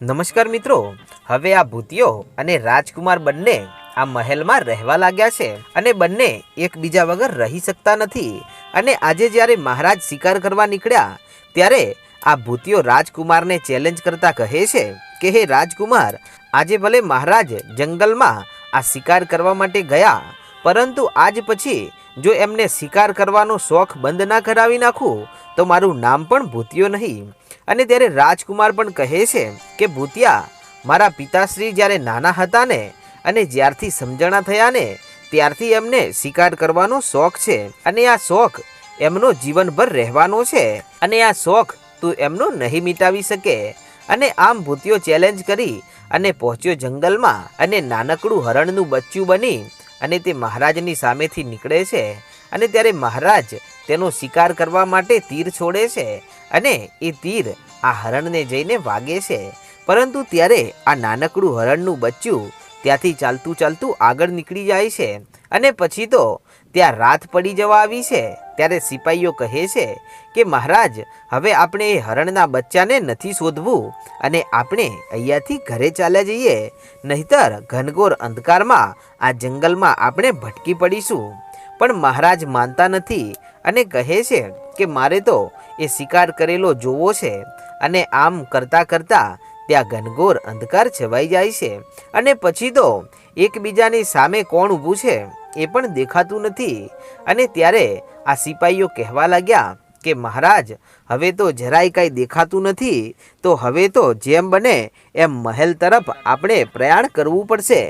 નમસ્કાર મિત્રો, હવે આ ભૂતિયો અને રાજકુમાર બંને આ મહેલમાં રહેવા લાગ્યા છે અને બંને એકબીજા વગર રહી શકતા નથી. અને આજે જ્યારે મહારાજ શિકાર કરવા નીકળ્યા, ત્યારે આ ભૂતિયો રાજકુમારને ચેલેન્જ કરતા કહે છે કે, હે રાજકુમાર, આજે ભલે મહારાજ જંગલમાં આ શિકાર કરવા માટે ગયા, પરંતુ આજ પછી જો એમને શિકાર કરવાનો શોખ બંધ ના કરાવી નાખું, તો મારું નામ પણ ભૂતિયો નહીં. અને ત્યારે રાજકુમાર પણ કહે છે કે, ભૂતિયા, મારા પિતાશ્રી જ્યારે નાના હતા ને અને જ્યારથી સમજણા થયા ને ત્યારથી એમને શિકાર કરવાનો શોખ છે. અને આ શોખ એમનો જીવનભર રહેવાનો છે. અને આ શોખ તું એમનો નહીં મિટાવી શકે. અને આમ ભૂતિયો ચેલેન્જ કરી અને પહોંચ્યો જંગલમાં અને નાનકડું હરણનું બચ્ચું બની અને તે મહારાજની સામેથી નીકળે છે. અને ત્યારે મહારાજ તેનો શિકાર કરવા માટે તીર છોડે છે અને એ તીર આ હરણને જઈને વાગે છે. પરંતુ ત્યારે આ નાનકડું હરણનું બચ્ચું ત્યાંથી ચાલતું ચાલતું આગળ નીકળી જાય છે અને પછી તો ત્યાં રાત પડી જવા આવી છે. ત્યારે સિપાહીઓ કહે છે કે, મહારાજ, હવે આપણે એ હરણના બચ્ચાને નથી શોધવું અને આપણે અહીંયાથી ઘરે ચાલ્યા જઈએ. નહીતર ઘનઘોર અંધકારમાં આ જંગલમાં આપણે ભટકી પડીશું. પણ મહારાજ માનતા નથી. અને કહે છે કે મારે તો એ શિકાર કરેલો જોવો છે અને આમ કરતાં કરતાં ત્યાં ઘનઘોર અંધકાર છવાઈ જાય છે અને પછી તો એકબીજાની સામે કોણ ઊભું છે એ પણ દેખાતું નથી અને ત્યારે આ સિપાહીઓ કહેવા લાગ્યા કે મહારાજ, હવે તો જરાય કાંઈ દેખાતું નથી, તો હવે તો જેમ બને એમ મહેલ તરફ આપણે પ્રયાણ કરવું પડશે.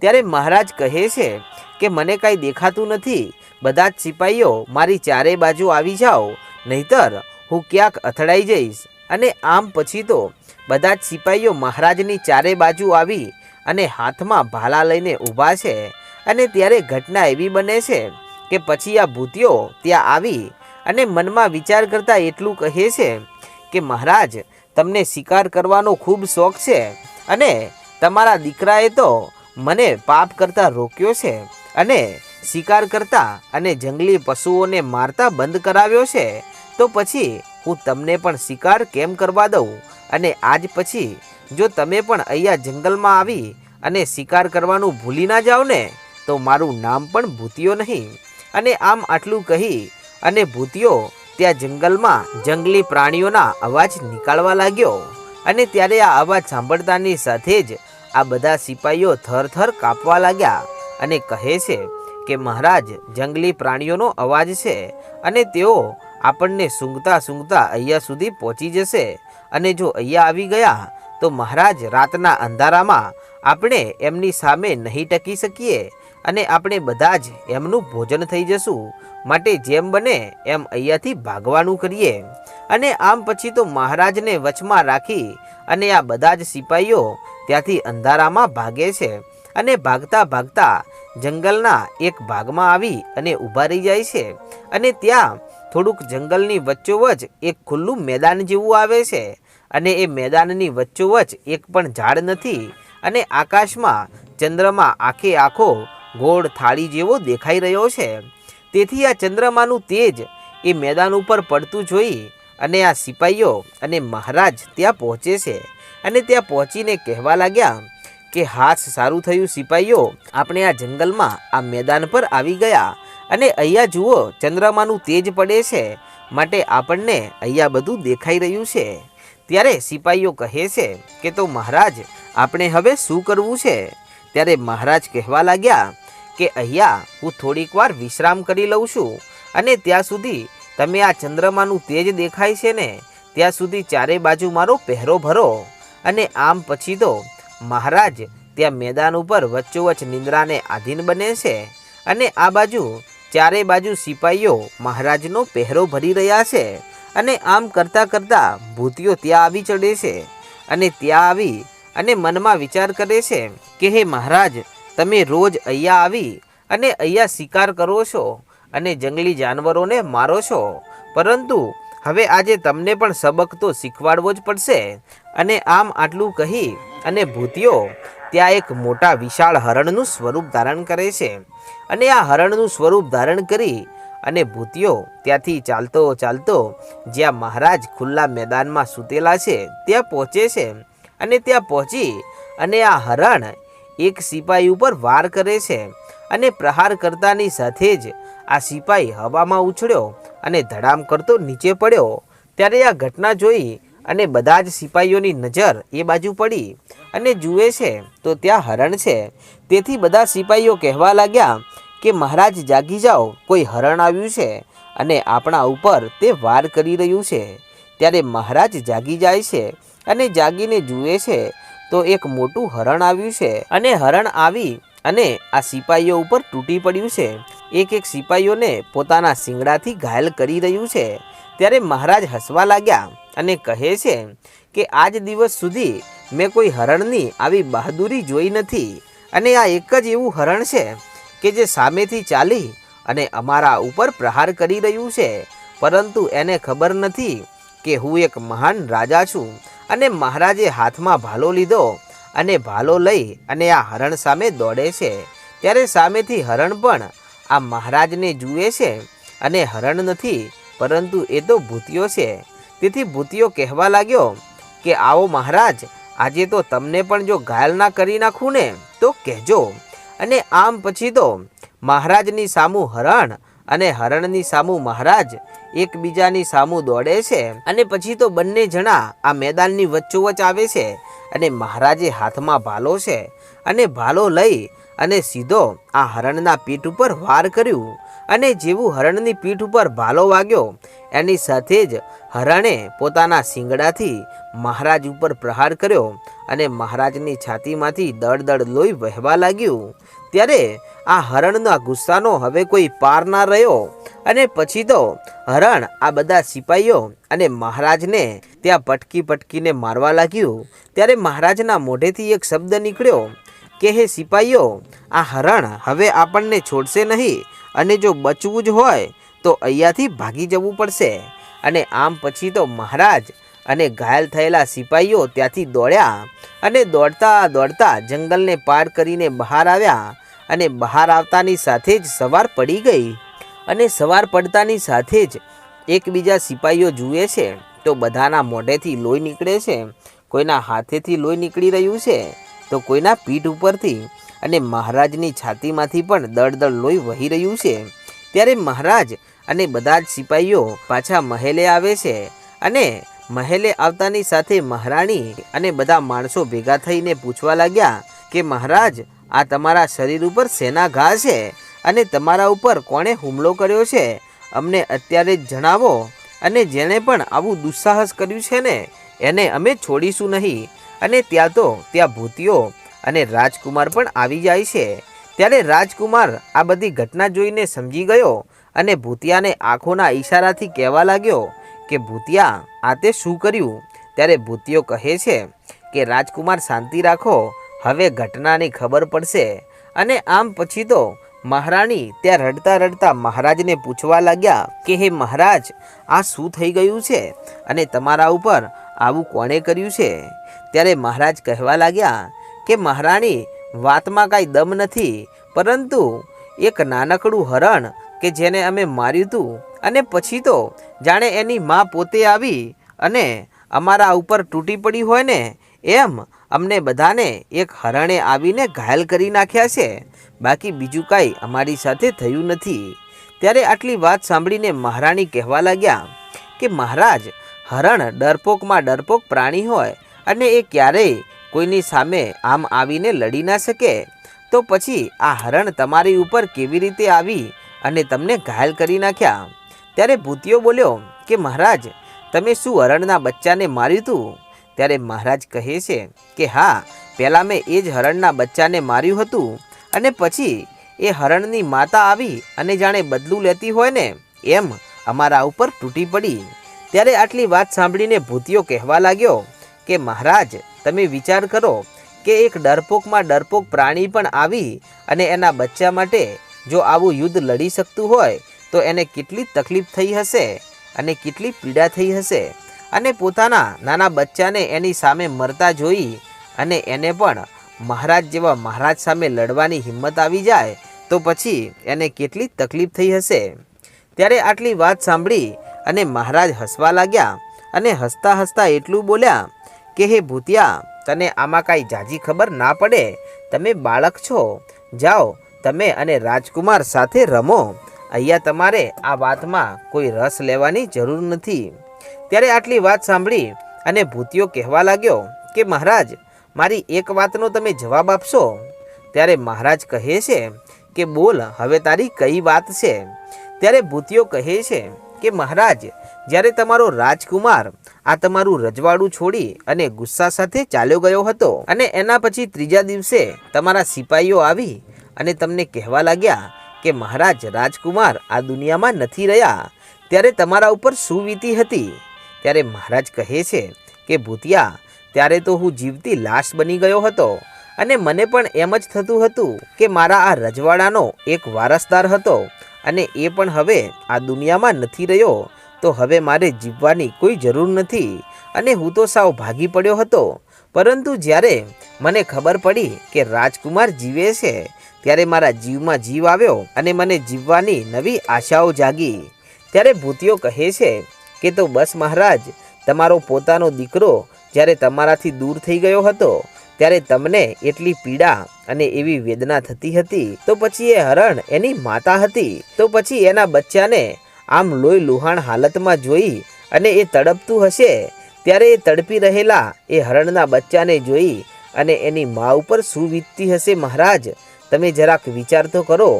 ત્યારે મહારાજ કહે છે કે મને કાંઈ દેખાતું નથી? બધા જ સિપાહીઓ મારી ચારે બાજુ આવી જાઓ, નહીતર હું ક્યાંક અથડાઈ જઈશ. અને આમ પછી તો બધા જ સિપાહીઓ મહારાજની ચારે બાજુ આવી અને હાથમાં ભાલા લઈને ઊભા છે. અને ત્યારે ઘટના એવી બને છે કે પછી આ ભૂતિઓ ત્યાં આવી અને મનમાં વિચાર કરતા એટલું કહે છે કે, મહારાજ, તમને શિકાર કરવાનો ખૂબ શોખ છે અને તમારા દીકરાએ તો મને પાપ કરતાં રોક્યો છે. અને શિકાર કરતા અને જંગલી પશુઓને મારતા બંધ કરાવ્યો છે, તો પછી હું તમને પણ શિકાર કેમ કરવા દઉં? અને આજ પછી જો તમે પણ અહીંયા જંગલમાં આવી અને શિકાર કરવાનું ભૂલી ના જાઓ ને, તો મારું નામ પણ ભૂતિયો નહીં. અને આમ આટલું કહી અને ભૂતિયો ત્યાં જંગલમાં જંગલી પ્રાણીઓના અવાજ નીકાળવા લાગ્યો. અને ત્યારે આ અવાજ સાંભળતાની સાથે જ આ બધા સિપાહીઓ થરથર કાપવા લાગ્યા. અને કહે છે કે મહારાજ, જંગલી પ્રાણીઓનો અવાજ છે અને તેઓ આપણને સૂંઘતા સૂંઘતા અહીંયા સુધી પહોંચી જશે. અને જો અહીંયા આવી ગયા, તો મહારાજ રાતના અંધારામાં આપણે એમની સામે નહીં ટકી શકીએ અને આપણે બધા જ એમનું ભોજન થઈ જશું. માટે જેમ બને એમ અહીંયાથી ભાગવાનું કરીએ. અને આમ પછી તો મહારાજને વચમાં રાખી અને આ બધા જ સિપાહીઓ ત્યાંથી અંધારામાં ભાગે છે અને ભાગતા ભાગતા જંગલના એક ભાગમાં આવી અને ઊભા રહી જાય છે. અને ત્યાં થોડુંક જંગલની વચ્ચોવચ એક ખુલ્લું મેદાન જેવું આવે છે. અને એ મેદાનની વચ્ચોવચ એક પણ ઝાડ નથી. અને આકાશમાં ચંદ્રમા આખે આખો ગોળ થાળી જેવો દેખાઈ રહ્યો છે. તેથી આ ચંદ્રમાનું તેજ એ મેદાન ઉપર પડતું જોઈ અને આ સિપાહીઓ અને મહારાજ ત્યાં પહોંચે છે. અને ત્યાં પહોંચીને કહેવા લાગ્યા કે હાથ સારું થયું સિપાહીઓ આપણે આ જંગલમાં આ મેદાન પર આવી ગયા અને અહીંયા જુઓ, ચંદ્રમાનું તેજ પડે છે. માટે આપણને અહીંયા બધું દેખાઈ રહ્યું છે. ત્યારે સિપાહીઓ કહે છે કે, તો મહારાજ, આપણે હવે શું કરવું છે? ત્યારે મહારાજ કહેવા લાગ્યા કે, અહીંયા હું થોડીક વાર વિશ્રામ કરી લઉં છું અને ત્યાં સુધી તમે આ ચંદ્રમાનું તેજ દેખાય છે ને, ત્યાં સુધી ચારે બાજુ મારો પહેરો ભરો અને આમ પછી તો મહારાજ ત્યાં મેદાન ઉપર વચ્ચોવચ્ચ નિંદ્રાને આધીન બને છે અને આ બાજુ ચારે બાજુ સિપાહીઓ મહારાજનો પહેરો ભરી રહ્યા છે અને આમ કરતાં કરતાં ભૂતિઓ ત્યાં આવી ચડે છે અને ત્યાં આવી અને મનમાં વિચાર કરે છે કે, હે મહારાજ, તમે રોજ અહીંયા આવી અને અહીંયા શિકાર કરો છો અને જંગલી જાનવરોને મારો છો. પરંતુ હવે આજે તમને પણ સબક તો શીખવાડવો જ પડશે. અને આમ આટલું કહી અને ભૂતિઓ ત્યાં એક મોટા વિશાળ હરણનું સ્વરૂપ ધારણ કરે છે. અને આ હરણનું સ્વરૂપ ધારણ કરી અને ભૂતિઓ ત્યાંથી ચાલતો ચાલતો જ્યાં મહારાજ ખુલ્લા મેદાનમાં સૂતેલા છે, ત્યાં પહોંચે છે. અને ત્યાં પહોંચી અને આ હરણ એક સિપાહી ઉપર વાર કરે છે અને પ્રહાર કરતાની સાથે જ આ સિપાહી હવામાં ઉછળ્યો અને ધડામ કરતો નીચે પડ્યો. ત્યારે આ ઘટના જોઈ અને બધા જ સિપાહીઓની નજર એ બાજુ પડી અને જુએ છે તો ત્યાં હરણ છે. તેથી બધા સિપાહીઓ કહેવા લાગ્યા કે મહારાજ જાગી જાઓ, કોઈ હરણ આવ્યું છે અને આપણા ઉપર તે વાર કરી રહ્યું છે. ત્યારે મહારાજ જાગી જાય છે અને જાગીને જુએ છે તો એક મોટું હરણ આવ્યું છે અને હરણ આવી અને આ સિપાહીઓ ઉપર તૂટી પડ્યું છે. એક એક સિપાહીઓને પોતાના શિંગડાથી ઘાયલ કરી રહ્યું છે. ત્યારે મહારાજ હસવા લાગ્યા અને કહે છે કે આજ દિવસ સુધી મેં કોઈ હરણની આવી બહાદુરી જોઈ નથી. અને આ એક જ એવું હરણ છે કે જે સામેથી ચાલી અને અમારા ઉપર પ્રહાર કરી રહ્યું છે. પરંતુ એને ખબર નથી કે હું એક મહાન રાજા છું અને મહારાજે હાથમાં ભાલો લીધો અને ભાલો લઈ અને આ હરણ સામે દોડે છે. ત્યારે સામેથી હરણ પણ આ મહારાજને જુએ છે અને હરણ નથી પરંતુ એ તો ભૂતિયો છે. તેથી ભૂતિયો કહેવા લાગ્યો કે, આવો મહારાજ, આજે તો તમને પણ જો ઘાયલ ના કરી નાખું ને, તો કહેજો. અને આમ પછી તો મહારાજની સામું હરણ અને હરણની સામું મહારાજ એકબીજાની સામું દોડે છે. અને પછી તો બંને જણા આ મેદાનની વચ્ચોવચ આવે છે અને મહારાજે હાથમાં ભાલો છે. અને ભાલો લઈ અને સીધો આ હરણના પીઠ ઉપર વાર કર્યું. અને જેવું હરણની પીઠ ઉપર ભાલો વાગ્યો, એની સાથે જ હરણે પોતાના શિંગડાથી મહારાજ ઉપર પ્રહાર કર્યો અને મહારાજની છાતીમાંથી દળદળ દળ લોહી વહેવા લાગ્યું. ત્યારે આ હરણના ગુસ્સાનો હવે કોઈ પાર ના રહ્યો અને પછી તો હરણ આ બધા સિપાહીઓ અને મહારાજને ત્યાં પટકી પટકીને મારવા લાગ્યું. ત્યારે મહારાજના મોઢેથી એક શબ્દ નીકળ્યો કે, હે સિપાહીઓ આ હરણ હવે આપણને છોડશે નહીં. અને જો બચવું જ હોય, તો અહીંયાથી ભાગી જવું પડશે. અને આમ પછી તો મહારાજ અને ઘાયલ થયેલા સિપાહીઓ ત્યાંથી દોડ્યા અને દોડતા દોડતા જંગલને પાર કરીને બહાર આવ્યા અને બહાર આવતાની સાથે જ સવાર પડી ગઈ. અને સવાર પડતાની સાથે જ એકબીજા સિપાહીઓ જુએ છે તો બધાના મોઢેથી લોહી નીકળે છે. કોઈના હાથેથી લોહી નીકળી રહ્યું છે તો કોઈના પીઠ ઉપરથી અને મહારાજની છાતીમાંથી પણ દળ દળ લોહી વહી રહ્યું છે. ત્યારે મહારાજ અને બધા જ સિપાહીઓ પાછા મહેલે આવે છે અને મહેલે આવતાની સાથે મહારાણી અને બધા માણસો ભેગા થઈને પૂછવા લાગ્યા કે મહારાજ, આ તમારા શરીર ઉપર શેના ઘા છે? અને તમારા ઉપર કોણે હુમલો કર્યો છે? અમને અત્યારે જ જણાવો. અને જેણે પણ આવું દુસ્સાહસ કર્યું છે ને, એને અમે છોડીશું નહીં. અને ત્યાં તો ત્યાં ભૂતિયો અને રાજકુમાર પણ આવી જાય છે. ત્યારે રાજકુમાર આ બધી ઘટના જોઈને સમજી ગયો અને ભૂતિયાને આંખોના ઈશારાથી કહેવા લાગ્યો કે, ભૂતિયા, આ તે શું કર્યું? ત્યારે ભૂતિયો કહે છે કે, રાજકુમાર શાંતિ રાખો, હવે ઘટનાની ખબર પડશે. અને આમ પછી તો મહારાણી ત્યાં રડતા રડતા મહારાજને પૂછવા લાગ્યા કે, હે મહારાજ, આ શું થઈ ગયું છે? અને તમારા ઉપર આવું કોણે કર્યું છે? ત્યારે મહારાજ કહેવા લાગ્યા કે મહારાણી, વાતમાં કાંઈ દમ નથી, પરંતુ એક નાનકડું હરણ કે જેને અમે માર્યું હતું અને પછી તો જાણે એની માં પોતે આવી અને અમારા ઉપર તૂટી પડી હોય ને, એમ અમને બધાને એક હરણે આવીને ઘાયલ કરી નાખ્યા છે. બાકી બીજું કાંઈ અમારી સાથે થયું નથી. ત્યારે આટલી વાત સાંભળીને મહારાણી કહેવા લાગ્યા કે મહારાજ, હરણ ડરપોકમાં ડરપોક પ્રાણી હોય અને એ ક્યારેય કોઈની સામે આમ આવીને લડી ના શકે? તો પછી આ હરણ તમારી ઉપર કેવી રીતે આવી અને તમને ઘાયલ કરી નાખ્યા? ત્યારે ભૂતિયો બોલ્યો કે, મહારાજ, તમે શું હરણના બચ્ચાને માર્યું હતું ત્યારે મહારાજ કહે છે કે, હા, પહેલાં મેં એ જ હરણના બચ્ચાને માર્યું હતું અને પછી એ હરણની માતા આવી અને જાણે બદલું લેતી હોય ને, એમ અમારા ઉપર તૂટી પડી. ત્યારે આટલી વાત સાંભળીને ભૂતિયો કહેવા લાગ્યો કે, મહારાજ તમે વિચાર કરો કે એક ડરપોકમાં ડરપોક પ્રાણી પણ આવી અને એના બચ્ચા માટે જો આવું યુદ્ધ લડી શકતું હોય, તો એને કેટલી તકલીફ થઈ હશે અને કેટલી પીડા થઈ હશે અને પોતાના નાના બચ્ચાને એની સામે મરતા જોઈ અને એને પણ મહારાજ જેવા મહારાજ સામે લડવાની હિંમત આવી જાય, તો પછી એને કેટલી તકલીફ થઈ હશે? ત્યારે આટલી વાત સાંભળી અને મહારાજ હસવા લાગ્યા અને હસતા હસતા એટલું બોલ્યા કે હે ભૂતિયા, તને આમાં કાંઈ જાજી ખબર ના પડે? તમે બાળક છો. જાઓ, તમે અને રાજકુમાર સાથે રમો. અહીંયા તમારે આ વાતમાં કોઈ રસ લેવાની જરૂર નથી. ત્યારે આટલી વાત સાંભળી અને ભૂતિયો કહેવા લાગ્યો કે, મહારાજ, મારી એક વાતનો તમે જવાબ આપશો? ત્યારે મહારાજ કહે છે કે, બોલ, હવે તારી કઈ વાત છે? ત્યારે ભૂતિયો કહે છે કે, મહારાજ જ્યારે તમારો રાજકુમાર આ તમારું રજવાડું છોડી અને ગુસ્સા સાથે ચાલ્યો ગયો હતો અને એના પછી ત્રીજા દિવસે તમારા સિપાહીઓ આવી અને તમને કહેવા લાગ્યા કે મહારાજ રાજકુમાર આ દુનિયામાં નથી રહ્યા, ત્યારે તમારા ઉપર શું વીતી હતી. ત્યારે મહારાજ કહે છે કે, ભૂતિયા, ત્યારે તો હું જીવતી લાશ બની ગયો હતો અને મને પણ એમ જ થતું હતું કે મારા આ રજવાડાનો એક વારસદાર હતો અને એ પણ હવે આ દુનિયામાં નથી રહ્યો તો હવે મારે જીવવાની કોઈ જરૂર નથી. અને હું તો સાવ ભાગી પડ્યો હતો. પરંતુ જ્યારે મને ખબર પડી કે રાજકુમાર જીવે છે, ત્યારે મારા જીવમાં જીવ આવ્યો અને મને જીવવાની નવી આશાઓ જાગી. ત્યારે ભૂતિયો કહે છે કે તો બસ મહારાજ, તમારો પોતાનો દીકરો જ્યારે તમારાથી દૂર થઈ ગયો હતો, ત્યારે તમને એટલી પીડા અને એવી વેદના થતી હતી. તો પછી એ હરણ એની માતા હતી. તો પછી એના બચ્ચાને આમ લોહી લુહાણ હાલતમાં જોઈ અને એ તડપતું હશે, ત્યારે એ તડપી રહેલા એ હરણના બચ્ચાને જોઈ અને એની મા ઉપર શું વીતતી હશે મહારાજ, તમે જરાક વિચાર તો કરો.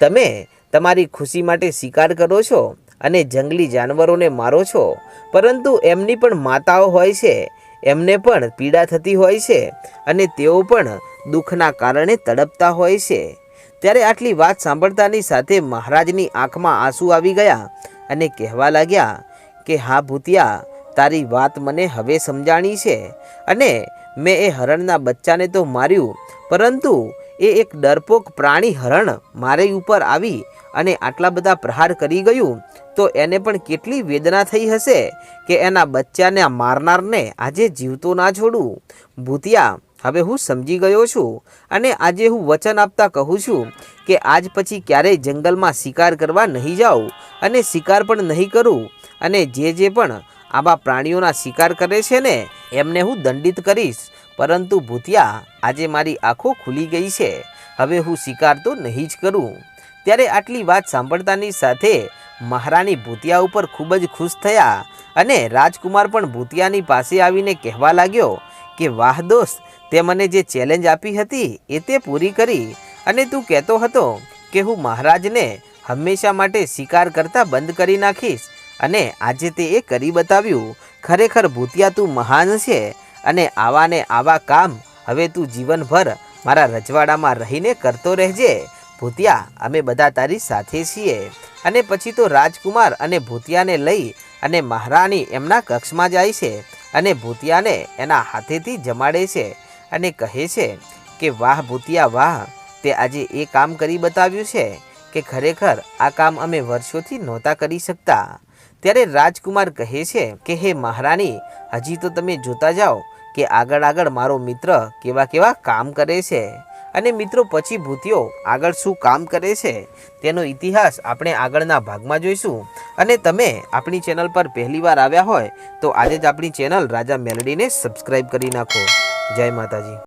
તમે તમારી ખુશી માટે શિકાર કરો છો અને જંગલી જાનવરોને મારો છો, પરંતુ એમની પણ માતાઓ હોય છે, એમને પણ પીડા થતી હોય છે અને તેઓ પણ દુઃખના કારણે તડપતા હોય છે. ત્યારે આટલી વાત સાંભળતાની સાથે મહારાજની આંખમાં આંસુ આવી ગયા અને કહેવા લાગ્યા કે, હા ભૂતિયા, તારી વાત મને હવે સમજાણી છે અને મેં એ હરણના બચ્ચાને તો માર્યું, પરંતુ એ એક ડરપોક પ્રાણી હરણ મારી ઉપર આવી અને આટલા બધા પ્રહાર કરી ગયું, તો એને પણ કેટલી વેદના થઈ હશે કે એના બચ્ચાને મારનારને આજે જીવતો ના છોડું. ભૂતિયા હવે હું સમજી ગયો છું અને આજે હું વચન આપતા કહું છું કે આજ પછી ક્યારેય જંગલમાં શિકાર કરવા નહીં જાઉં અને શિકાર પણ નહીં કરું અને જે જે પણ આવા પ્રાણીઓના શિકાર કરે છે ને, એમને હું દંડિત કરીશ. પરંતુ ભૂતિયા, આજે મારી આંખો ખુલી ગઈ છે. હવે હું શિકાર તો નહીં જ કરું. ત્યારે આટલી વાત સાંભળતાની સાથે મહારાણી ભૂતિયા ઉપર ખૂબ જ ખુશ થયા અને રાજકુમાર પણ ભૂતિયાની પાસે આવીને કહેવા લાગ્યો કે, વાહ દોસ્ત તે મને જે ચેલેન્જ આપી હતી એ તે પૂરી કરી અને તું કહેતો હતો કે હું મહારાજને હંમેશા માટે શિકાર કરતા બંધ કરી નાખીશ અને આજે તે એ કરી બતાવ્યું, ખરેખર ભૂતિયા તું મહાન છે અને આવા ને આવા કામ હવે તું જીવનભર મારા રજવાડામાં રહીને કરતો રહેજે. ભૂતિયા, અમે બધા તારી સાથે છીએ. અને પછી તો રાજકુમાર અને ભૂતિયાને લઈ અને મહારાણી એમના કક્ષમાં જાય છે અને ભૂતિયાને એના હાથેથી જમાડે છે. અને કહે છે કે, વાહ ભૂતિયા વાહ, તે આજે એ કામ કરી બતાવ્યું છે કે ખરેખર આ કામ અમે વર્ષોથી નહોતા કરી શકતા. ત્યારે રાજકુમાર કહે છે કે, હે મહારાણી, હજી તો તમે જોતા જાઓ કે આગળ આગળ મારો મિત્ર કેવા કેવા કામ કરે છે અને મિત્રો પછી ભૂતિયો આગળ શું કામ કરે છે તેનો ઇતિહાસ આપણે આગળના ભાગમાં જોઈશું. અને તમે આપણી ચેનલ પર પહેલીવાર આવ્યા હોય તો આજે જ આપણી ચેનલ રાજા મેલડીને સબસ્ક્રાઈબ કરી નાખો. જય માતાજી.